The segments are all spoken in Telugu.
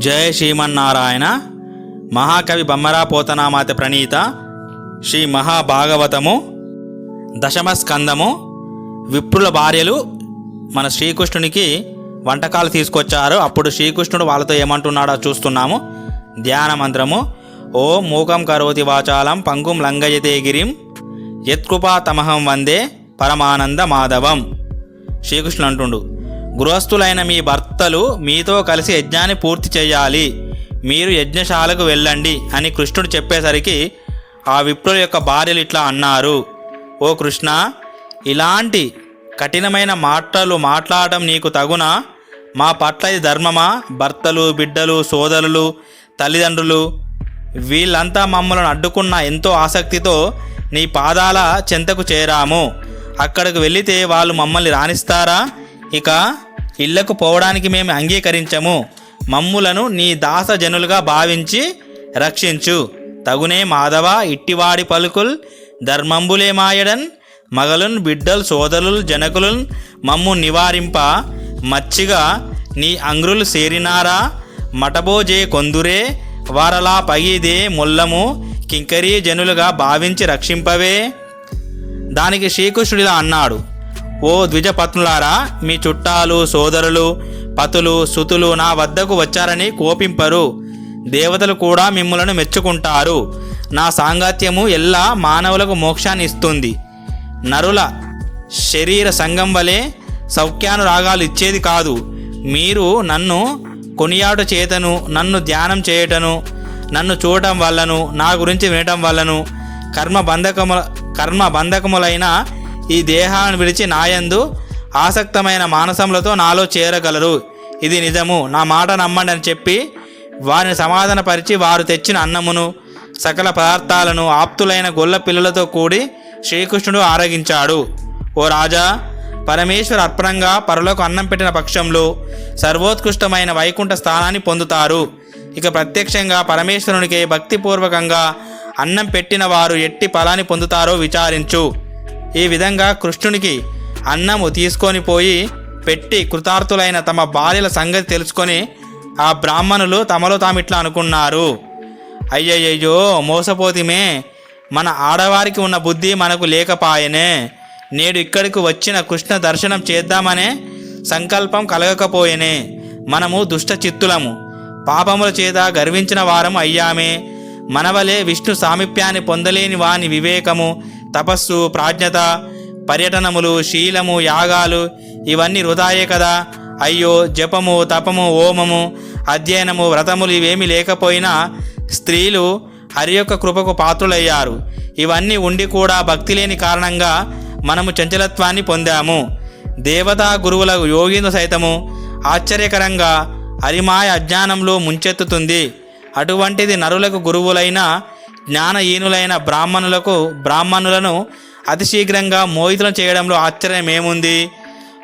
జయ శ్రీమన్నారాయణ మహాకవి బమ్మరా పోతనామాత ప్రణీత శ్రీ మహాభాగవతము దశమ స్కందము విప్రుల భార్యలు మన శ్రీకృష్ణునికి వంటకాలు తీసుకొచ్చారు. అప్పుడు శ్రీకృష్ణుడు వాళ్ళతో ఏమంటున్నాడో చూస్తున్నాము. ధ్యాన మంత్రము. ఓ మూకం కరోతి వాచాలం పంగుం లంగయతే గిరిం యత్కృపా తమహం వందే పరమానంద మాధవం. శ్రీకృష్ణుడు అంటుండు గృహస్థులైన మీ భర్తలు మీతో కలిసి యజ్ఞాన్ని పూర్తి చేయాలి. మీరు యజ్ఞశాలకు వెళ్ళండి అని కృష్ణుడు చెప్పేసరికి ఆ విప్రుల యొక్క భార్యలు ఇట్లా అన్నారు. ఓ కృష్ణ ఇలాంటి కఠినమైన మాటలు మాట్లాడటం నీకు తగునా? మా పట్ల ఇది ధర్మమా? భర్తలు బిడ్డలు సోదరులు తల్లిదండ్రులు వీళ్ళంతా మమ్మల్ని అడ్డుకున్న ఎంతో ఆసక్తితో నీ పాదాల చెంతకు చేరాము. అక్కడికి వెళితే వాళ్ళు మమ్మల్ని రాణిస్తారా? ఇక ఇళ్ళకు పోవడానికి మేము అంగీకరించము. మమ్ములను నీ దాసజనులుగా భావించి రక్షించు. తగునే మాధవ ఇట్టివాడి పలుకుల్ ధర్మంబులే మాయడన్ మగలున్ బిడ్డల్ సోదరుల్ జనకులున్ మమ్ము నివారింప. మచ్చిగా నీ అంగ్రులు సేరినారా? మటబోజే కొందురే వారలా పగిదే ముల్లము కింకరీ జనులుగా భావించి రక్షింపవే. దానికి శ్రీకృష్ణుడిలా అన్నాడు. ఓ ద్విజపత్నులారా మీ చుట్టాలు సోదరులు పతులు సుతులు నా వద్దకు వచ్చారని కోపింపరు. దేవతలు కూడా మిమ్మలను మెచ్చుకుంటారు. నా సాంగత్యము ఎల్లా మానవులకు మోక్షాన్ని ఇస్తుంది నరుల శరీర సంగం వలె సౌఖ్యానురాగాలు ఇచ్చేది కాదు. మీరు నన్ను కొనియాట చేతను నన్ను ధ్యానం చేయటను నన్ను చూడటం వల్లను నా గురించి వినటం వల్లను కర్మ బంధకముల కర్మ బంధకములైన ఈ దేహాన్ని విడిచి నాయందు ఆసక్తమైన మానసములతో నాలో చేరగలరు. ఇది నిజము. నా మాట నమ్మండి అని చెప్పి వారిని సమాధానపరిచి వారు తెచ్చిన అన్నమును సకల పదార్థాలను ఆప్తులైన గొల్ల పిల్లలతో కూడి శ్రీకృష్ణుడు ఆరగించాడు. ఓ రాజా పరమేశ్వర అర్పణంగా పరులకు అన్నం పెట్టిన పక్షంలో సర్వోత్కృష్టమైన వైకుంఠ స్థానాన్ని పొందుతారు. ఇక ప్రత్యక్షంగా పరమేశ్వరునికి భక్తిపూర్వకంగా అన్నం పెట్టిన వారు ఎట్టి ఫలాన్ని పొందుతారో విచారించు. ఈ విధంగా కృష్ణునికి అన్నము తీసుకొని పోయి పెట్టి కృతార్థులైన తమ భార్యల సంగతి తెలుసుకొని ఆ బ్రాహ్మణులు తమలో తాము ఇట్లా అనుకున్నారు. అయ్యయ్యో మోసపోతిమే మన ఆడవారికి ఉన్న బుద్ధి మనకు లేకపాయనే నేడు ఇక్కడికి వచ్చిన కృష్ణ దర్శనం చేద్దామనే సంకల్పం కలగకపోయేనే మనము దుష్ట చిత్తులము. పాపముల చేత గర్వించిన వారం అయ్యామే మనవలే విష్ణు సామీప్యాన్ని పొందలేని వాని వివేకము తపస్సు ప్రాజ్ఞత పర్యటనములు శీలము యాగాలు ఇవన్నీ వృధాయే కదా. అయ్యో జపము తపము ఓమము అధ్యయనము వ్రతములు ఇవేమీ లేకపోయినా స్త్రీలు హరి యొక్క కృపకు పాత్రులయ్యారు. ఇవన్నీ ఉండి కూడా భక్తి లేని కారణంగా మనము చంచలత్వాన్ని పొందాము. దేవతా గురువుల యోగిందు సైతము ఆశ్చర్యకరంగా హరిమాయ అజ్ఞానంలో ముంచెత్తుతుంది. అటువంటిది నరులకు గురువులైన జ్ఞానహీనులైన బ్రాహ్మణులకు బ్రాహ్మణులను అతి శీఘ్రంగా మోహితులను చేయడంలో ఆశ్చర్యమేముంది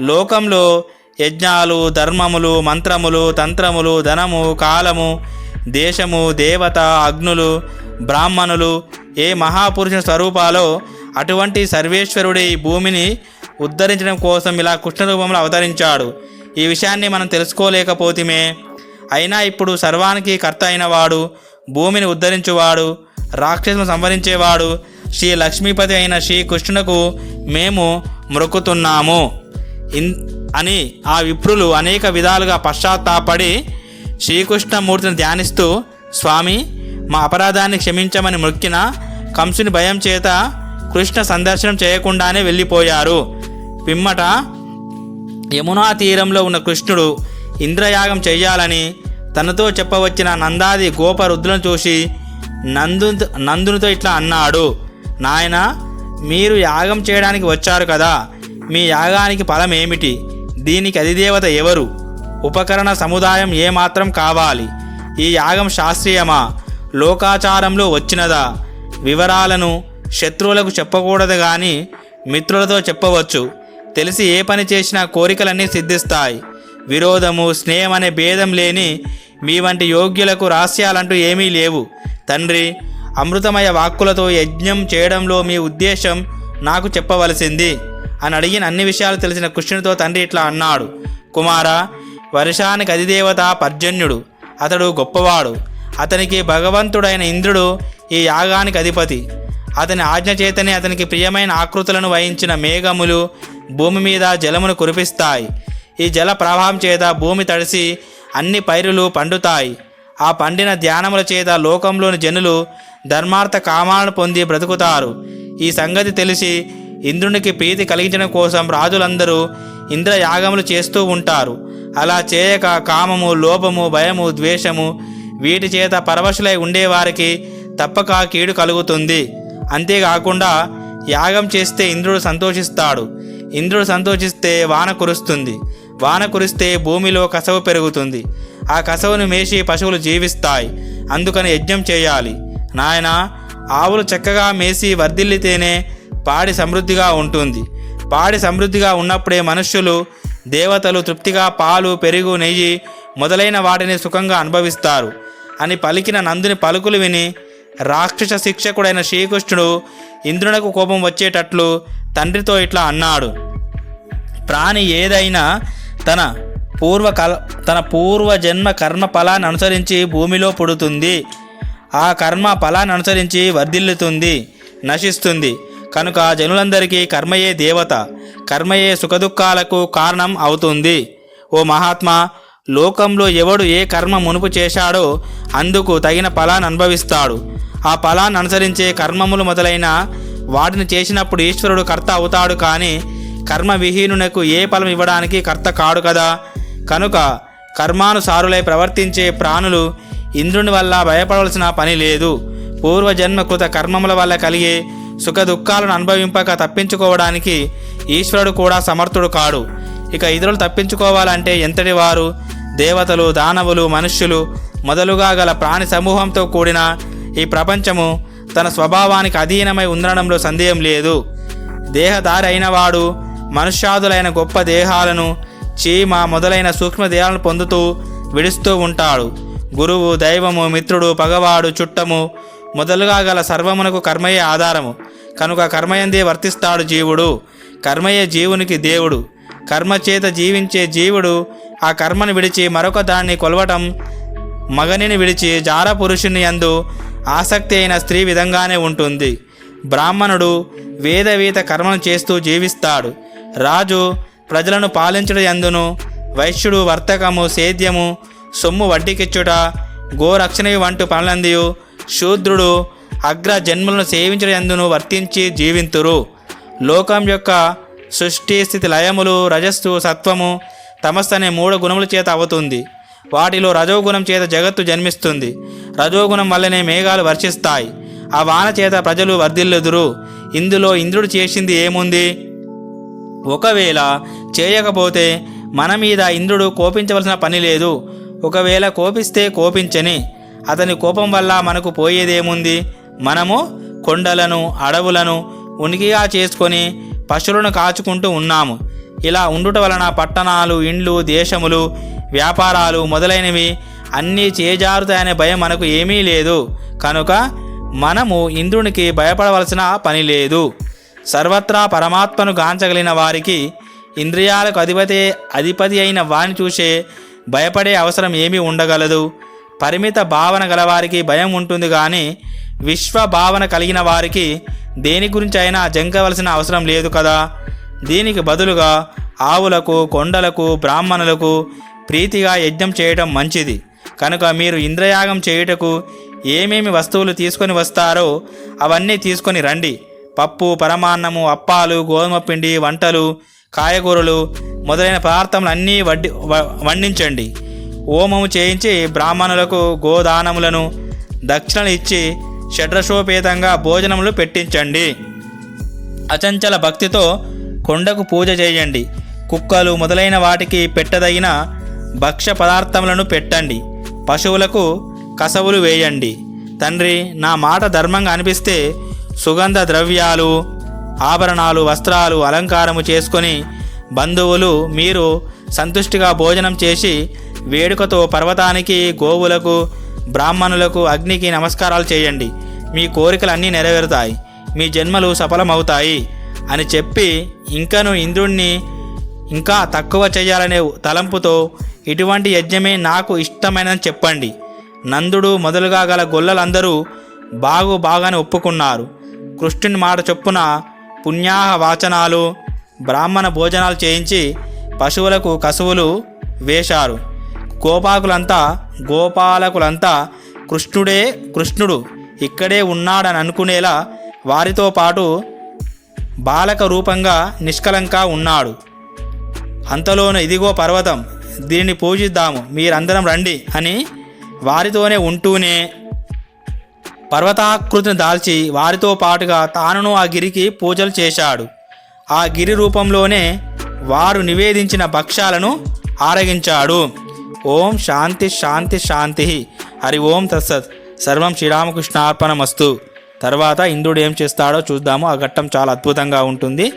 లోకంలో యజ్ఞాలు ధర్మములు మంత్రములు తంత్రములు ధనము కాలము దేశము దేవత అగ్నులు బ్రాహ్మణులు ఏ మహాపురుషుని స్వరూపాలో అటువంటి సర్వేశ్వరుడి ఈ భూమిని ఉద్ధరించడం కోసం ఇలా కృష్ణ రూపంలో అవతరించాడు. ఈ విషయాన్ని మనం తెలుసుకోలేకపోతేమే. అయినా ఇప్పుడు సర్వానికి కర్త అయినవాడు భూమిని ఉద్ధరించువాడు రాక్షసును సంహరించేవాడు. శ్రీ లక్ష్మీపతి అయిన శ్రీకృష్ణునకు మేము మొక్కుతున్నాము ఇన్ అని ఆ విప్రులు అనేక విధాలుగా పశ్చాత్తాపడి శ్రీకృష్ణమూర్తిని ధ్యానిస్తూ స్వామి మా అపరాధాన్ని క్షమించమని మొక్కిన కంసుని భయం చేత కృష్ణ సందర్శనం చేయకుండానే వెళ్ళిపోయారు. పిమ్మట యమునా తీరంలో ఉన్న కృష్ణుడు ఇంద్రయాగం చేయాలని తనతో చెప్పవచ్చిన నందాది గోపరుద్రులను చూసి నందు నందునితో ఇట్లా అన్నాడు. నాయన మీరు యాగం చేయడానికి వచ్చారు కదా. మీ యాగానికి ఫలం ఏమిటి? దీనికి అధిదేవత ఎవరు? ఉపకరణ సముదాయం ఏమాత్రం కావాలి? ఈ యాగం శాస్త్రీయమా? లోకాచారంలో వచ్చినదా? వివరాలను శత్రువులకు చెప్పకూడదు కానీ మిత్రులతో చెప్పవచ్చు. తెలిసి ఏ పని చేసినా కోరికలన్నీ సిద్ధిస్తాయి. విరోధము స్నేహం అనే భేదం లేని మీ వంటి యోగ్యులకు రహస్యాలంటూ ఏమీ లేవు. తండ్రి అమృతమయ వాక్కులతో యజ్ఞం చేయడంలో మీ ఉద్దేశం నాకు చెప్పవలసింది అని అడిగిన అన్ని విషయాలు తెలిసిన కృష్ణునితో తండ్రి ఇట్లా అన్నాడు. కుమార వర్షానికి అధిదేవత పర్జన్యుడు అతడు గొప్పవాడు. అతనికి భగవంతుడైన ఇంద్రుడు ఈ యాగానికి అధిపతి. అతని ఆజ్ఞ చేతనే అతనికి ప్రియమైన ఆకృతులను వహించిన మేఘములు భూమి మీద జలమును కురిపిస్తాయి. ఈ జల ప్రవాహం చేత భూమి తడిసి అన్ని పైరులు పండుతాయి. ఆ పండిన ధ్యానముల చేత లోకంలోని జనులు ధర్మార్థ కామాలను పొంది బ్రతుకుతారు. ఈ సంగతి తెలిసి ఇంద్రునికి ప్రీతి కలిగించడం కోసం రాజులందరూ ఇంద్రయాగములు చేస్తూ ఉంటారు. అలా చేయక కామము లోపము భయము ద్వేషము వీటి చేత పరవశులై ఉండేవారికి తప్పక కీడు కలుగుతుంది. అంతేకాకుండా యాగం చేస్తే ఇంద్రుడు సంతోషిస్తాడు. ఇంద్రుడు సంతోషిస్తే వాన కురుస్తుంది. వాన కురిస్తే భూమిలో కసవు పెరుగుతుంది. ఆ కసవును మేసి పశువులు జీవిస్తాయి. అందుకని యజ్ఞం చేయాలి. నాయన ఆవులు చక్కగా మేసి వర్ధిల్లితేనే పాడి సమృద్ధిగా ఉంటుంది. పాడి సమృద్ధిగా ఉన్నప్పుడే మనుష్యులు దేవతలు తృప్తిగా పాలు పెరుగు నెయ్యి మొదలైన వాటిని సుఖంగా అనుభవిస్తారు. అని పలికిన నందుని పలుకులు విని రాక్షస శిక్షకుడైన శ్రీకృష్ణుడు ఇంద్రునకు కోపం వచ్చేటట్లు తండ్రితో ఇట్లా అన్నాడు. ప్రాణి ఏదైనా తన పూర్వకల తన పూర్వ జన్మ కర్మ ఫలాన్ని అనుసరించి భూమిలో పుడుతుంది. ఆ కర్మ ఫలాన్ని అనుసరించి వర్ధిల్లుతుంది నశిస్తుంది. కనుక జనులందరికీ కర్మయే దేవత కర్మయే సుఖదుఖాలకు కారణం అవుతుంది. ఓ మహాత్మా లోకంలో ఎవడు ఏ కర్మ మునుపు చేశాడో అందుకు తగిన ఫలాన్ని అనుభవిస్తాడు. ఆ ఫలాన్ని అనుసరించే కర్మములు మొదలైన వాటిని చేసినప్పుడు ఈశ్వరుడు కర్త అవుతాడు కానీ కర్మ విహీనునకు ఏ ఫలం ఇవ్వడానికి కర్త కాడు కదా? కనుక కర్మానుసారులై ప్రవర్తించే ప్రాణులు ఇంద్రుని వల్ల భయపడవలసిన పని లేదు. పూర్వజన్మ కృత కర్మముల వల్ల కలిగే సుఖ దుఃఖాలను అనుభవింపక తప్పించుకోవడానికి ఈశ్వరుడు కూడా సమర్థుడు కాడు. ఇక ఇతరులు తప్పించుకోవాలంటే ఎంతటి వారు? దేవతలు దానవులు మనుష్యులు మొదలుగా గల ప్రాణి సమూహంతో కూడిన ఈ ప్రపంచము తన స్వభావానికి అధీనమై ఉండడంలో సందేహం లేదు. దేహదారి అయినవాడు మనుష్యాదులైన గొప్ప దేహాలను చీమ మొదలైన సూక్ష్మదేహాలను పొందుతూ విడుస్తూ ఉంటాడు. గురువు దైవము మిత్రుడు పగవాడు చుట్టము మొదలుగా గల సర్వమునకు కర్మయే ఆధారము. కనుక కర్మయందే వర్తిస్తాడు జీవుడు. కర్మయే జీవునికి దేవుడు. కర్మ చేత జీవించే జీవుడు ఆ కర్మను విడిచి మరొక దాన్ని కొలవటం మగనిని విడిచి జార పురుషుని యందు ఆసక్తి అయిన స్త్రీ విధంగానే ఉంటుంది. బ్రాహ్మణుడు వేదవీత కర్మను చేస్తూ జీవిస్తాడు. రాజు ప్రజలను పాలించడం ఎందును? వైశ్యుడు వర్తకము సేద్యము సొమ్ము వడ్డీకిచ్చుట గోరక్షణవి వంటి పనులందియు. శూద్రుడు అగ్ర జన్మలను సేవించడం ఎందును వర్తించి జీవింతురు. లోకం యొక్క సృష్టి స్థితి లయములు రజస్సు సత్వము తమస్సు అనే మూడు గుణముల చేత అవుతుంది. వాటిలో రజోగుణం చేత జగత్తు జన్మిస్తుంది. రజోగుణం వల్లనే మేఘాలు వర్షిస్తాయి. ఆ వాన చేత ప్రజలు వర్ధిల్లుదురు. ఇందులో ఇంద్రుడు చేసింది ఏముంది? ఒకవేళ చేయకపోతే మన మీద ఇంద్రుడు కోపించవలసిన పని లేదు. ఒకవేళ కోపిస్తే కోపించని. అతని కోపం వల్ల మనకు పోయేదేముంది? మనము కొండలను అడవులను ఉనికిగా చేసుకొని పశువులను కాచుకుంటూ ఉన్నాము. ఇలా ఉండుట వలన పట్టణాలు ఇండ్లు దేశములు వ్యాపారాలు మొదలైనవి అన్నీ చేజారుతాయనే భయం మనకు ఏమీ లేదు. కనుక మనము ఇంద్రునికి భయపడవలసిన పని లేదు. సర్వత్రా పరమాత్మను గాంచగలిగిన వారికి ఇంద్రియాలకు అధిపతి అధిపతి అయిన వాని చూసే భయపడే అవసరం ఏమీ ఉండగలదు. పరిమిత భావన గలవారికి భయం ఉంటుంది కానీ విశ్వ భావన కలిగిన వారికి దేని గురించి అయినా జంకవలసిన అవసరం లేదు కదా. దీనికి బదులుగా ఆవులకు కొండలకు బ్రాహ్మణులకు ప్రీతిగా యజ్ఞం చేయటం మంచిది. కనుక మీరు ఇంద్రయాగం చేయుటకు ఏమేమి వస్తువులు తీసుకొని వస్తారో అవన్నీ తీసుకొని రండి. పప్పు పరమాన్నము అప్పాలు గోధుమ పిండి వంటలు కాయగూరలు మొదలైన పదార్థములు అన్నీ వడ్డి వ- వండించండి. హోమము చేయించి బ్రాహ్మణులకు గోదానములను దక్షిణలు ఇచ్చి షడ్రశోపేతంగా భోజనములు పెట్టించండి. అచంచల భక్తితో కొండకు పూజ చేయండి. కుక్కలు మొదలైన వాటికి పెట్టదగిన భక్ష్య పదార్థములను పెట్టండి. పశువులకు కసవులు వేయండి. తండ్రి నా మాట ధర్మంగా అనిపిస్తే సుగంధ ద్రవ్యాలు ఆభరణాలు వస్త్రాలు అలంకారము చేసుకొని బంధువులు మీరు సంతుష్టిగా భోజనం చేసి వేడుకతో పర్వతానికి గోవులకు బ్రాహ్మణులకు అగ్నికి నమస్కారాలు చేయండి. మీ కోరికలు అన్నీ నెరవేరుతాయి. మీ జన్మలు సఫలమవుతాయి అని చెప్పి ఇంకను ఇంద్రుణ్ణి ఇంకా తక్కువ చేయాలనే తలంపుతో ఇటువంటి యజ్ఞమే నాకు ఇష్టమైనని చెప్పండి. నందుడు మొదలుగా గల గొల్లలందరూ బాగు బాగానే ఒప్పుకున్నారు. కృష్ణుని మాట చొప్పున పుణ్యాహ వాచనాలు బ్రాహ్మణ భోజనాలు చేయించి పశువులకు కసువులు వేశారు. గోపాకులంతా గోపాలకులంతా కృష్ణుడే కృష్ణుడు ఇక్కడే ఉన్నాడని అనుకునేలా వారితో పాటు బాలక రూపంగా నిష్కలంక ఉన్నాడు. అంతలోనే ఇదిగో పర్వతం దీనిని పూజిద్దాము మీరందరం రండి అని వారితోనే ఉంటూనే పర్వతాకృతిని దాల్చి వారితో పాటుగా తానును ఆ గిరికి పూజలు చేశాడు. ఆ గిరి రూపంలోనే వారు నివేదించిన భక్ష్యాలను ఆరగించాడు. ఓం శాంతి శాంతి శాంతి. హరి ఓం తత్సత్. సర్వం శ్రీరామకృష్ణార్పణమస్తు. తర్వాత ఇంద్రుడు ఏం చేస్తాడో చూద్దాము. ఆ ఘట్టం చాలా అద్భుతంగా ఉంటుంది.